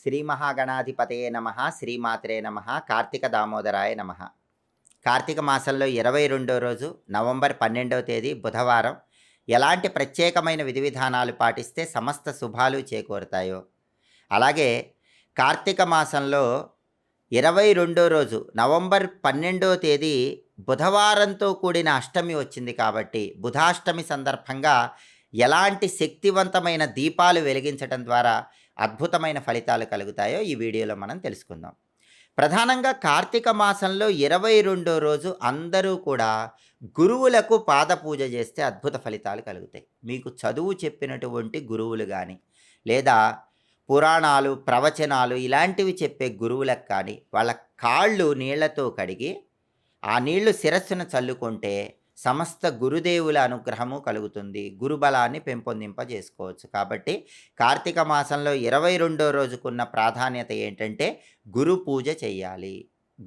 శ్రీ మహాగణాధిపతయే నమ శ్రీమాత్రే నమ కార్తీక దామోదరాయ నమ. కార్తీక మాసంలో ఇరవై రెండో రోజు నవంబర్ పన్నెండవ తేదీ బుధవారం ఎలాంటి ప్రత్యేకమైన విధి విధానాలు పాటిస్తే సమస్త శుభాలు చేకూరుతాయో. అలాగే కార్తీక మాసంలో ఇరవై రెండో రోజు నవంబర్ పన్నెండో తేదీ బుధవారంతో కూడిన అష్టమి వచ్చింది కాబట్టి బుధాష్టమి సందర్భంగా ఎలాంటి శక్తివంతమైన దీపాలు వెలిగించడం ద్వారా అద్భుతమైన ఫలితాలు కలుగుతాయో ఈ వీడియోలో మనం తెలుసుకుందాం. ప్రధానంగా కార్తీక మాసంలో ఇరవై రెండో రోజు అందరూ కూడా గురువులకు పాద పూజ చేస్తే అద్భుత ఫలితాలు కలుగుతాయి. మీకు చదువు చెప్పినటువంటి గురువులు కానీ లేదా పురాణాలు ప్రవచనాలు ఇలాంటివి చెప్పే గురువులకు కానీ వాళ్ళ కాళ్ళు నీళ్ళతో కడిగి ఆ నీళ్ళు శిరస్సును చల్లుకుంటే సమస్త గురుదేవుల అనుగ్రహము కలుగుతుంది. గురుబలాన్ని పెంపొందింపజేసుకోవచ్చు. కాబట్టి కార్తీక మాసంలో ఇరవై రెండో రోజుకున్న ప్రాధాన్యత ఏంటంటే గురు పూజ చేయాలి.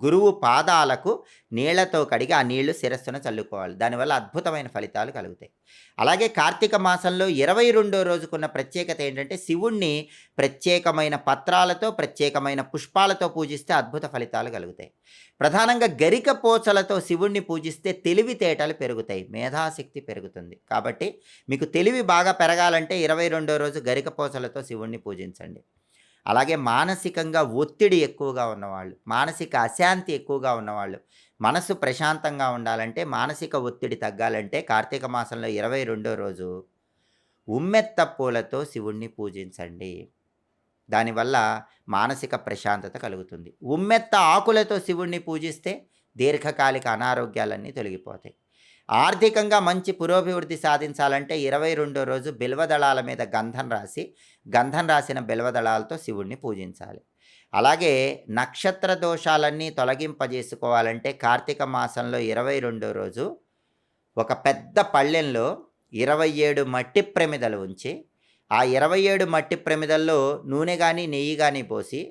గురువు పాదాలకు నీళ్ళతో కడిగి ఆ నీళ్ళు శిరస్సున చల్లుకోవాలి. దానివల్ల అద్భుతమైన ఫలితాలు కలుగుతాయి. అలాగే కార్తీక మాసంలో ఇరవై రెండో రోజుకున్న ప్రత్యేకత ఏంటంటే శివుణ్ణి ప్రత్యేకమైన పత్రాలతో ప్రత్యేకమైన పుష్పాలతో పూజిస్తే అద్భుత ఫలితాలు కలుగుతాయి. ప్రధానంగా గరిక పోచలతో శివుణ్ణి పూజిస్తే తెలివితేటలు పెరుగుతాయి. మేధాశక్తి పెరుగుతుంది. కాబట్టి మీకు తెలివి బాగా పెరగాలంటే ఇరవై రెండో రోజు గరిక పోచలతో శివుణ్ణి పూజించండి. అలాగే మానసికంగా ఒత్తిడి ఎక్కువగా ఉన్నవాళ్ళు మానసిక అశాంతి ఎక్కువగా ఉన్నవాళ్ళు మనసు ప్రశాంతంగా ఉండాలంటే మానసిక ఒత్తిడి తగ్గాలంటే కార్తీక మాసంలో ఇరవై రెండో రోజు ఉమ్మెత్త పూలతో శివుణ్ణి పూజించండి. దానివల్ల మానసిక ప్రశాంతత కలుగుతుంది. ఉమ్మెత్త ఆకులతో శివుణ్ణి పూజిస్తే దీర్ఘకాలిక అనారోగ్యాలన్నీ తొలగిపోతాయి. ఆర్థికంగా మంచి పురోభివృద్ధి సాధించాలంటే ఇరవై రెండో రోజు బిల్వదళాల మీద గంధం రాసి గంధం రాసిన బిల్వదళాలతో శివుణ్ణి పూజించాలి. అలాగే నక్షత్ర దోషాలన్నీ తొలగింపజేసుకోవాలంటే కార్తీక మాసంలో ఇరవై రెండో రోజు ఒక పెద్ద పళ్ళెంలో ఇరవై ఏడు మట్టి ప్రమిదలు ఉంచి ఆ ఇరవై ఏడు మట్టి ప్రమిదల్లో నూనె కానీ నెయ్యి కానీ పోసి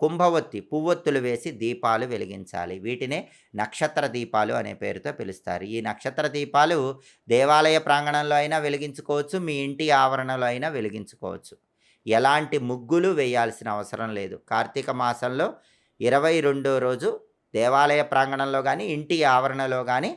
కుంభవత్తి పువ్వొత్తులు వేసి దీపాలు వెలిగించాలి. వీటినే నక్షత్ర దీపాలు అనే పేరుతో పిలుస్తారు. ఈ నక్షత్ర దీపాలు దేవాలయ ప్రాంగణంలో అయినా వెలిగించుకోవచ్చు మీ ఇంటి ఆవరణలో అయినా వెలిగించుకోవచ్చు. ఎలాంటి ముగ్గులు వేయాల్సిన అవసరం లేదు. కార్తీక మాసంలో ఇరవై రెండో రోజు దేవాలయ ప్రాంగణంలో కానీ ఇంటి ఆవరణలో కానీ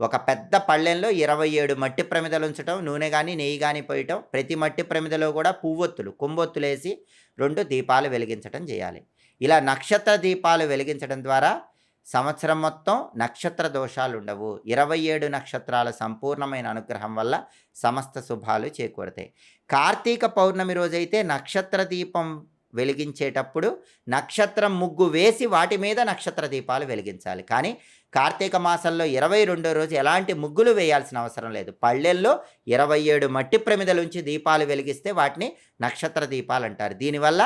ఒక పెద్ద పళ్ళెంలో ఇరవై ఏడు మట్టి ప్రమిదలు ఉంచడం నూనె కానీ నెయ్యి కానీ పోయటం ప్రతి మట్టి ప్రమిదలో కూడా పువ్వొత్తులు కొమ్మొత్తులు వేసి రెండు దీపాలు వెలిగించడం చేయాలి. ఇలా నక్షత్ర దీపాలు వెలిగించడం ద్వారా సంవత్సరం మొత్తం నక్షత్ర దోషాలు ఉండవు. ఇరవై ఏడు నక్షత్రాల సంపూర్ణమైన అనుగ్రహం వల్ల సమస్త శుభాలు చేకూరుతాయి. కార్తీక పౌర్ణమి రోజైతే నక్షత్ర దీపం వెలిగించేటప్పుడు నక్షత్రం ముగ్గు వేసి వాటి మీద నక్షత్ర దీపాలు వెలిగించాలి. కానీ కార్తీక మాసంలో ఇరవై రెండో రోజు ఎలాంటి ముగ్గులు వేయాల్సిన అవసరం లేదు. పళ్ళెల్లో ఇరవై ఏడు మట్టి ప్రమిదలుంచి దీపాలు వెలిగిస్తే వాటిని నక్షత్ర దీపాలు అంటారు. దీనివల్ల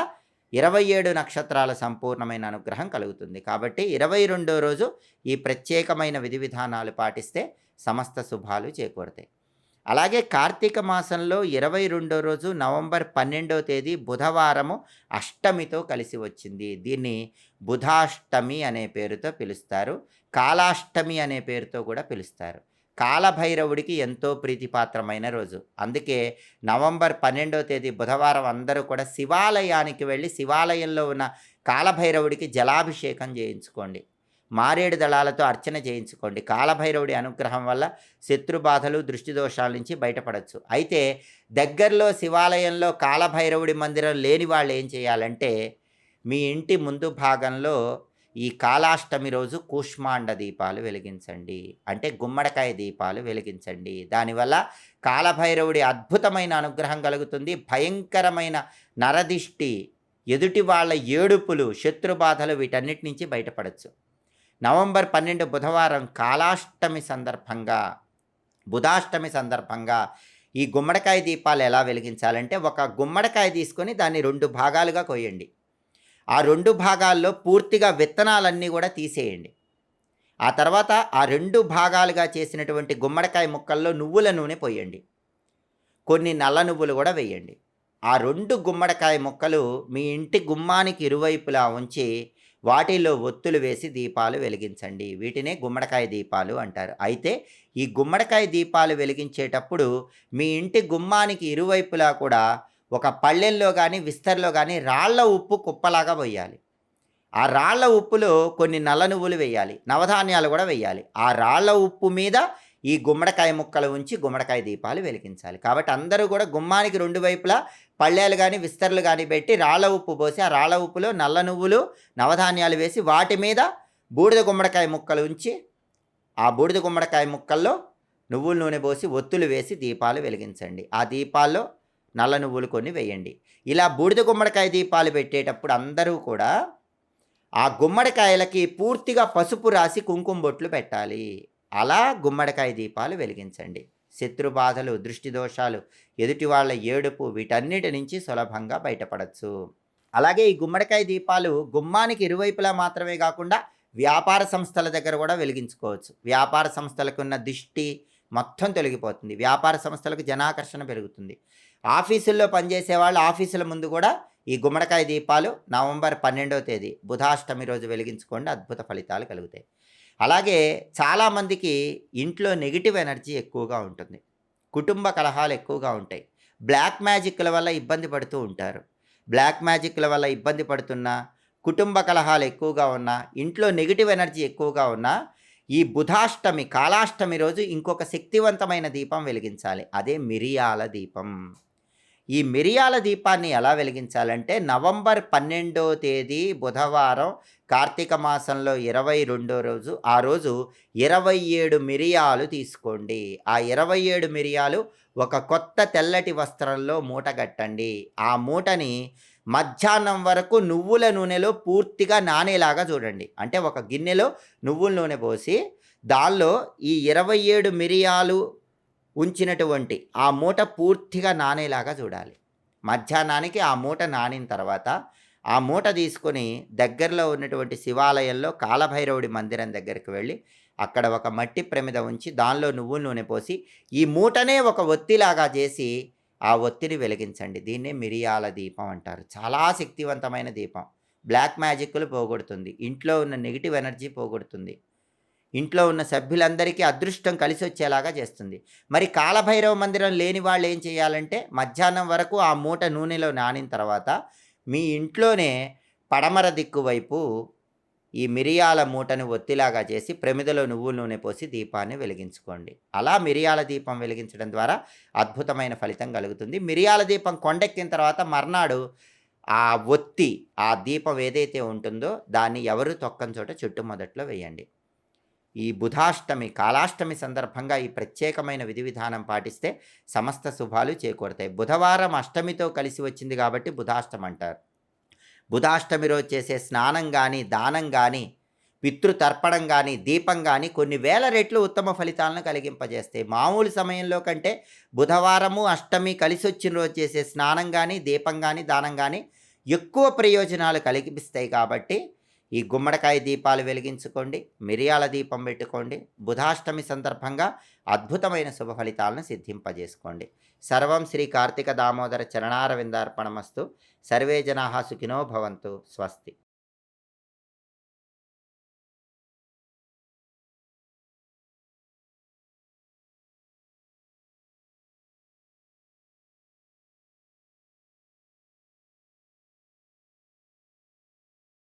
ఇరవై ఏడు నక్షత్రాల సంపూర్ణమైన అనుగ్రహం కలుగుతుంది. కాబట్టి ఇరవై రెండో రోజు ఈ ప్రత్యేకమైన విధి విధానాలు పాటిస్తే సమస్త శుభాలు చేకూరుతాయి. అలాగే కార్తీక మాసంలో ఇరవై రెండో రోజు నవంబర్ పన్నెండవ తేదీ బుధవారము అష్టమితో కలిసి వచ్చింది. దీన్ని బుధాష్టమి అనే పేరుతో పిలుస్తారు. కాలాష్టమి అనే పేరుతో కూడా పిలుస్తారు. కాలభైరవుడికి ఎంతో ప్రీతిపాత్రమైన రోజు. అందుకే నవంబర్ పన్నెండవ తేదీ బుధవారం అందరూ కూడా శివాలయానికి వెళ్ళి శివాలయంలో ఉన్న కాలభైరవుడికి జలాభిషేకం చేయించుకోండి. మారేడు దళాలతో అర్చన చేయించుకోండి. కాలభైరవుడి అనుగ్రహం వల్ల శత్రుబాధలు దృష్టి దోషాల నుంచి బయటపడవచ్చు అయితే దగ్గరలో శివాలయంలో కాలభైరవుడి మందిరం లేని వాళ్ళు ఏం చేయాలంటే మీ ఇంటి ముందు భాగంలో ఈ కాలాష్టమి రోజు కూష్మాండ దీపాలు వెలిగించండి. అంటే గుమ్మడికాయ దీపాలు వెలిగించండి. దానివల్ల కాలభైరవుడి అద్భుతమైన అనుగ్రహం కలుగుతుంది. భయంకరమైన నరదిష్టి ఎదుటి వాళ్ళ ఏడుపులు శత్రుబాధలు వీటన్నిటి నుంచి బయటపడచ్చు. నవంబర్ పన్నెండు బుధవారం కాలాష్టమి సందర్భంగా బుధాష్టమి సందర్భంగా ఈ గుమ్మడికాయ దీపాలు ఎలా వెలిగించాలంటే ఒక గుమ్మడికాయ తీసుకొని దాన్ని రెండు భాగాలుగా కొయ్యండి. ఆ రెండు భాగాల్లో పూర్తిగా విత్తనాలన్నీ కూడా తీసేయండి. ఆ తర్వాత ఆ రెండు భాగాలుగా చేసినటువంటి గుమ్మడికాయ ముక్కల్లో నువ్వుల నూనె పోయండి. కొన్ని నల్ల నువ్వులు కూడా వేయండి. ఆ రెండు గుమ్మడికాయ ముక్కలు మీ ఇంటి గుమ్మానికి ఇరువైపులా ఉంచి వాటిలో ఒత్తులు వేసి దీపాలు వెలిగించండి. వీటినే గుమ్మడికాయ దీపాలు అంటారు. అయితే ఈ గుమ్మడికాయ దీపాలు వెలిగించేటప్పుడు మీ ఇంటి గుమ్మానికి ఇరువైపులా కూడా ఒక పళ్ళెంలో కానీ విస్తర్లో కానీ రాళ్ళ ఉప్పు కుప్పలాగా పోయాలి ఆ రాళ్ళ ఉప్పులో కొన్ని నల్ల నువ్వులు వేయాలి. నవధాన్యాలు కూడా వేయాలి. ఆ రాళ్ళ ఉప్పు మీద ఈ గుమ్మడికాయ ముక్కలు ఉంచి గుమ్మడికాయ దీపాలు వెలిగించాలి. కాబట్టి అందరూ కూడా గుమ్మానికి రెండు వైపులా పళ్ళేలు కానీ విస్తరలు కానీ పెట్టి రాళ్ళ ఉప్పు పోసి ఆ రాళ్ళ ఉప్పులో నల్ల నువ్వులు నవధాన్యాలు వేసి వాటి మీద బూడిద గుమ్మడికాయ ముక్కలు ఉంచి ఆ బూడిద గుమ్మడికాయ ముక్కల్లో నువ్వుల నూనె పోసి ఒత్తులు వేసి దీపాలు వెలిగించండి. ఆ దీపాల్లో నల్ల నువ్వులు కొన్ని వేయండి. ఇలా బూడిద గుమ్మడికాయ దీపాలు పెట్టేటప్పుడు అందరూ కూడా ఆ గుమ్మడికాయలకి పూర్తిగా పసుపు రాసి కుంకుమ బొట్లు పెట్టాలి. అలా గుమ్మడికాయ దీపాలు వెలిగించండి. శత్రు బాధలు దృష్టి దోషాలు ఎదుటి వాళ్ళ ఏడుపు వీటన్నిటి నుంచి సులభంగా బయటపడచ్చు. అలాగే ఈ గుమ్మడికాయ దీపాలు గుమ్మానికి ఇరువైపులా మాత్రమే కాకుండా వ్యాపార సంస్థల దగ్గర కూడా వెలిగించుకోవచ్చు. వ్యాపార సంస్థలకు ఉన్న దిష్టి మొత్తం తొలగిపోతుంది. వ్యాపార సంస్థలకు జనాకర్షణ పెరుగుతుంది. ఆఫీసుల్లో పనిచేసే వాళ్ళు ఆఫీసుల ముందు కూడా ఈ గుమ్మడికాయ దీపాలు నవంబర్ పన్నెండవ తేదీ బుధాష్టమి రోజు వెలిగించుకోండి. అద్భుత ఫలితాలు కలుగుతాయి. అలాగే చాలామందికి ఇంట్లో నెగిటివ్ ఎనర్జీ ఎక్కువగా ఉంటుంది. కుటుంబ కలహాలు ఎక్కువగా ఉంటాయి. బ్లాక్ మ్యాజిక్ల వల్ల ఇబ్బంది పడుతూ ఉంటారు. బ్లాక్ మ్యాజిక్ల వల్ల ఇబ్బంది పడుతున్నా కుటుంబ కలహాలు ఎక్కువగా ఉన్నా ఇంట్లో నెగిటివ్ ఎనర్జీ ఎక్కువగా ఉన్నా ఈ బుధాష్టమి కాలాష్టమి రోజు ఇంకొక శక్తివంతమైన దీపం వెలిగించాలి. అదే మిరియాల దీపం. ఈ మిరియాల దీపాన్ని ఎలా వెలిగించాలంటే నవంబర్ పన్నెండో తేదీ బుధవారం కార్తీక మాసంలో ఇరవై రెండో రోజు ఆ రోజు ఇరవై ఏడు మిరియాలు తీసుకోండి. ఆ ఇరవై ఏడు మిరియాలు ఒక కొత్త తెల్లటి వస్త్రంలో మూట కట్టండి. ఆ మూటని మధ్యాహ్నం వరకు నువ్వుల నూనెలో పూర్తిగా నానేలాగా చూడండి. అంటే ఒక గిన్నెలో నువ్వుల నూనె పోసి దానిలో ఈ ఇరవై ఏడు మిరియాలు ఉంచినటువంటి ఆ మూట పూర్తిగా నానేలాగా చూడాలి. మధ్యాహ్నానికి ఆ మూట నానిన తర్వాత ఆ మూట తీసుకొని దగ్గరలో ఉన్నటువంటి శివాలయంలో కాలభైరవుడి మందిరం దగ్గరికి వెళ్ళి అక్కడ ఒక మట్టి ప్రమిద ఉంచి దానిలో నువ్వుల నూనె పోసి ఈ మూటనే ఒక ఒత్తిలాగా చేసి ఆ ఒత్తిడి వెలిగించండి. దీన్నే మిరియాల దీపం అంటారు. చాలా శక్తివంతమైన దీపం. బ్లాక్ మ్యాజిక్లు పోగొడుతుంది. ఇంట్లో ఉన్న నెగిటివ్ ఎనర్జీ పోగొడుతుంది. ఇంట్లో ఉన్న సభ్యులందరికీ అదృష్టం కలిసి వచ్చేలాగా చేస్తుంది. మరి కాలభైరవ మందిరం లేని వాళ్ళు ఏం చేయాలంటే మధ్యాహ్నం వరకు ఆ మూట నూనెలో నానిన తర్వాత మీ ఇంట్లోనే పడమర దిక్కు వైపు ఈ మిరియాల మూటను ఒత్తిలాగా చేసి ప్రమిదలో నువ్వుల నూనె పోసి దీపాన్ని వెలిగించుకోండి. అలా మిరియాల దీపం వెలిగించడం ద్వారా అద్భుతమైన ఫలితం కలుగుతుంది. మిరియాల దీపం కొండెక్కిన తర్వాత మర్నాడు ఆ ఒత్తి ఆ దీపం ఏదైతే ఉంటుందో దాన్ని ఎవరు తొక్కని చోట చుట్టుమొదట్లో వేయండి. ఈ బుధాష్టమి కాలాష్టమి సందర్భంగా ఈ ప్రత్యేకమైన విధి విధానం పాటిస్తే సమస్త శుభాలు చేకూరుతాయి. బుధవారం అష్టమితో కలిసి వచ్చింది కాబట్టి బుధాష్టమి అంటారు. బుధాష్టమి రోజు చేసే స్నానం కానీ దానం కానీ పితృతర్పణం కానీ దీపం కానీ కొన్ని వేల రెట్లు ఉత్తమ ఫలితాలను కలిగింపజేస్తాయి. మామూలు సమయంలో కంటే బుధవారము అష్టమి కలిసి వచ్చిన రోజు చేసే స్నానం కానీ దీపం కానీ దానం కానీ ఎక్కువ ప్రయోజనాలు కలిగిస్తాయి కాబట్టి ఈ గుమ్మడికాయ దీపాలు వెలిగించుకోండి మిరియాల దీపం పెట్టుకోండి బుధాష్టమి సందర్భంగా అద్భుతమైన శుభ ఫలితాలను సిద్ధింపజేసుకోండి. సర్వం శ్రీ కార్తీక దామోదర చరణారవిందార్పణమస్తు. సర్వే జనా సుఖినో భవంతు. స్వస్తి.